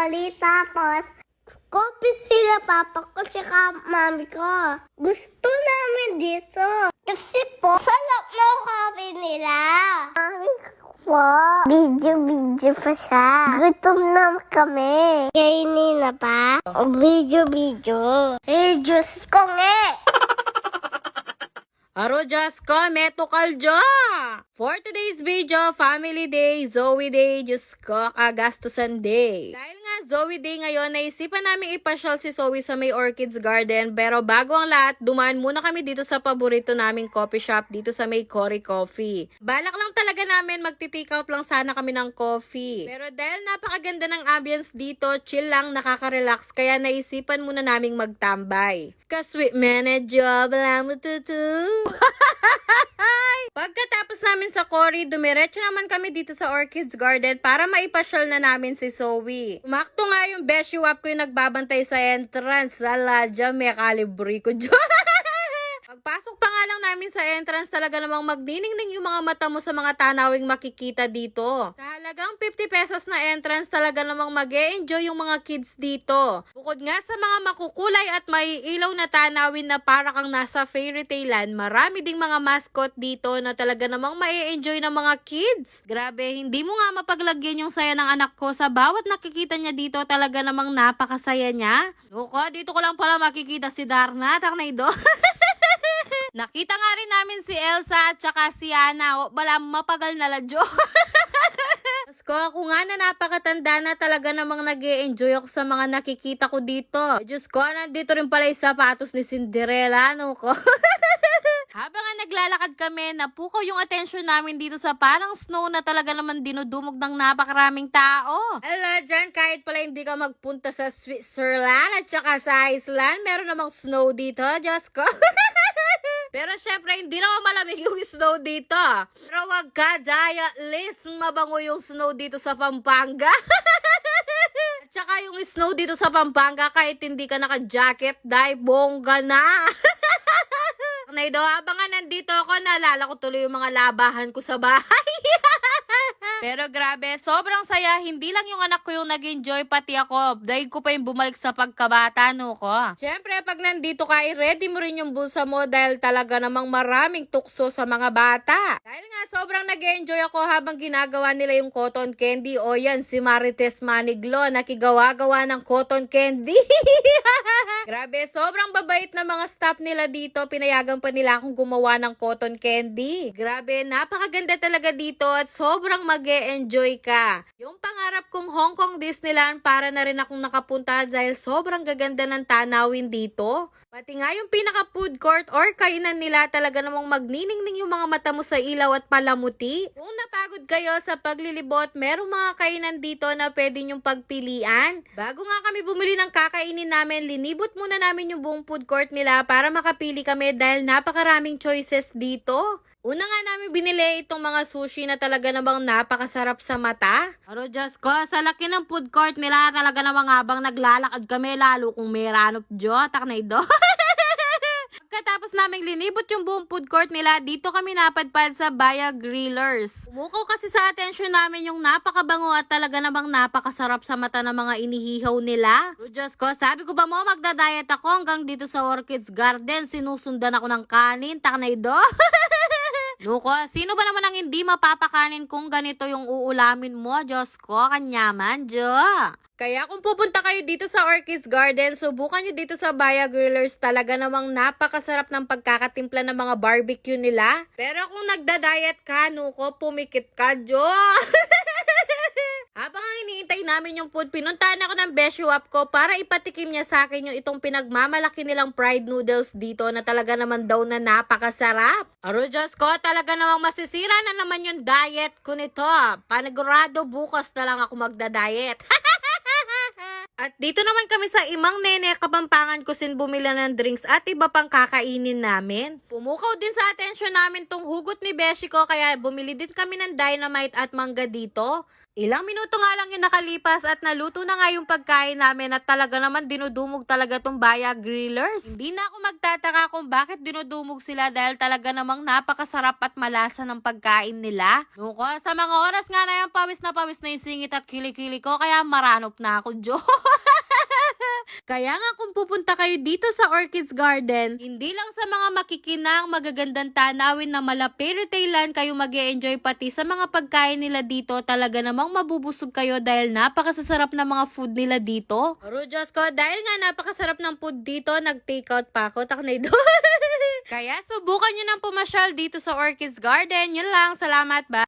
Oli, tapos kopi sila papa ko tsaka mami ko. Gusto namin dito. Kasi po, sarap mo kopi nila. Mami po, video-video pa siya. Gutom na kami. Kainin na pa? Video-video. Eh, Diyos ko nga. Aro Diyos ko, meto kaljo! For today's video, Family Day, Zoe Day, Diyos ko, kagastusan day. Dahil nga Zoe Day ngayon, naisipan namin ipasyal si Zoe sa may Orchids Garden. Pero bago ang lahat, dumaan muna kami dito sa paborito naming coffee shop dito sa may Cory Coffee. Balak lang talaga namin magti-take out lang sana kami ng coffee. Pero dahil napakaganda ng ambience dito, chill lang, nakaka-relax, kaya naisipan muna naming magtambay. Ka-sweet manager, bala Pagkatapos namin sa Cory, dumiretso naman kami dito sa Orchids Garden para maipasyal na namin si Zoe. Umakto nga yung beshiwap ko yung nagbabantay sa entrance. Ala, dyan may kalibri ko dyan. Pagpasok pa nga lang namin sa entrance, talaga namang magniningning yung mga mata mo sa mga tanawing makikita dito. Sa halagang 50 pesos na entrance, talaga namang mag enjoy yung mga kids dito. Bukod nga sa mga makukulay at may ilaw na tanawin na para kang nasa fairy tale land, marami ding mga mascot dito na talaga namang mai enjoy ng mga kids. Grabe, hindi mo nga mapaglagyan yung saya ng anak ko sa bawat nakikita niya dito, talaga namang napakasaya niya. Nuko, dito ko lang pala makikita si Darna, taknay do. Nakita nga rin namin si Elsa at saka si Ana. O, bala, mapagal na ladyo. Ko, ako nga na napakatanda na talaga namang nag enjoy ako sa mga nakikita ko dito. Eh, Diyos ko, nandito rin pala yung sapatos ni Cinderella, ano ko. Habang nga naglalakad kami, napukaw yung attention namin dito sa parang snow na talaga naman dinudumog ng napakaraming tao. Ala, dyan, kahit pala hindi ka magpunta sa Switzerland at saka sa Iceland, meron namang snow dito, Diyos ko. Pero syempre, hindi naman malamig yung snow dito. Pero wag ka, Jaya. At least mabango yung snow dito sa Pampanga. At saka yung snow dito sa Pampanga, kahit hindi ka naka-jacket, dahil bongga na. Naido, habang nga nandito ako, naalala ko tuloy yung mga labahan ko sa bahay. Pero grabe, sobrang saya. Hindi lang yung anak ko yung nag-enjoy, pati ako. Dahil ko pa yung bumalik sa pagkabata, no ko. Siyempre, pag nandito ka, i-ready mo rin yung bulsa mo dahil talaga namang maraming tukso sa mga bata. Dahil nga, sobrang nag-enjoy ako habang ginagawa nila yung cotton candy. O yan, si Marites Maniglo, nakigawa-gawa ng cotton candy. Grabe, sobrang babait na mga staff nila dito. Pinayagan pa nila akong gumawa ng cotton candy. Grabe, napakaganda talaga dito at sobrang mag enjoy ka. Yung pangarap kong Hong Kong Disneyland para na rin akong nakapunta dahil sobrang gaganda ng tanawin dito. Pati nga yung pinaka food court or kainan nila talaga namang magniningning yung mga mata mo sa ilaw at palamuti. Kung napagod kayo sa paglilibot, merong mga kainan dito na pwede nyong pagpilian. Bago nga kami bumili ng kakainin namin, linibot muna namin yung buong food court nila para makapili kami dahil napakaraming choices dito. Una nga namin binili itong mga sushi na talaga namang napakasarap sa mata. Pero Diyos ko, sa laki ng food court nila talaga namang habang naglalakad kami lalo kung may ranop jo, taknay do. Pagkatapos naming linibot yung buong food court nila, dito kami napadpad sa Baya Grillers. Umukaw kasi sa attention namin yung napakabango at talaga namang napakasarap sa mata ng mga inihihaw nila. So, Diyos ko, sabi ko ba mo magda-diet ako hanggang dito sa Orchids Garden, sinusundan ako ng kanin, taknay do. Nuko, sino ba naman ang hindi mapapakanin kung ganito yung uulamin mo? Diyos ko, kanyaman, Jo. Kaya kung pupunta kayo dito sa Orchids Garden, subukan nyo dito sa Baya Grillers. Talaga namang napakasarap ng pagkakatimpla ng mga barbecue nila. Pero kung nagda-diet ka, nuko, pumikit ka, Jo. Habang iniintay namin yung food, pinuntahan ako ng Beshuap ko para ipatikim niya sa akin yung itong pinagmamalaki nilang fried noodles dito na talaga naman daw na napakasarap. Aro Diyos ko, talaga namang masisira na naman yung diet ko nito. Panigurado bukas na lang ako magda-diet. At dito naman kami sa Imang Nene, Kapampangan Kusin bumili ng drinks at iba pang kakainin namin. Pumukaw din sa atensyon namin tong hugot ni Beshi ko kaya bumili din kami ng dynamite at mangga dito. Ilang minuto nga lang yung nakalipas at naluto na nga yung pagkain namin at talaga naman dinudumog talaga tong Baya Grillers. Hindi na ako magtataka kung bakit dinudumog sila dahil talaga namang napakasarap at malasa ng pagkain nila. Nuko, sa mga oras nga na yung pawis na pawis na yung singit at kilikili ko kaya maranop na ako, Jo. Kaya nga kung pupunta kayo dito sa Orchids Garden, hindi lang sa mga makikinang magagandang tanawin na mala fairy tale kayo mag enjoy pati sa mga pagkain nila dito, talaga namang mabubusog kayo dahil napakasasarap na mga food nila dito. Pero Diyos ko, dahil nga napakasarap ng food dito, nag-take out pa ako, taknay do. Kaya subukan nyo ng pumasyal dito sa Orchids Garden. Yun lang, salamat ba?